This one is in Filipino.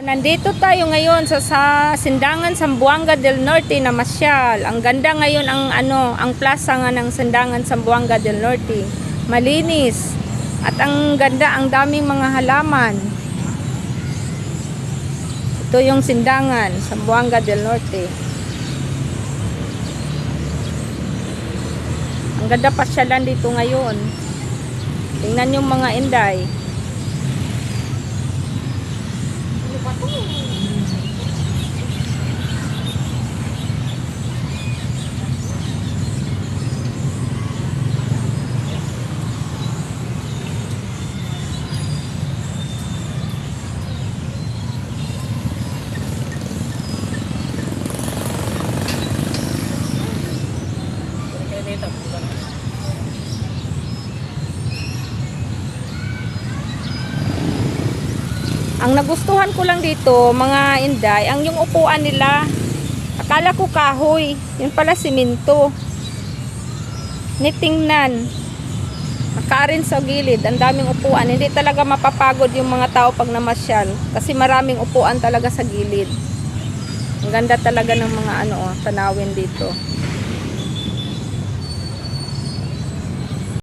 Nandito tayo ngayon sa, sa Sindangan Sambuanga del Norte na masyal. Ang ganda ngayon ang ano, ang plaza nga ng Sindangan Sambuanga del Norte. Malinis. At ang ganda, ang daming mga halaman. Ito yung Sindangan Sambuanga del Norte. Ang ganda pasyalan dito ngayon. Tingnan yung mga inday. Ang nagustuhan ko lang dito, mga inday, ang yung upuan nila, akala ko kahoy, yun pala simento. Nitingnan, nakaarin sa gilid, ang daming upuan. Hindi talaga mapapagod yung mga tao pag namasyal, kasi maraming upuan talaga sa gilid. Ang ganda talaga ng mga ano, oh, tanawin dito.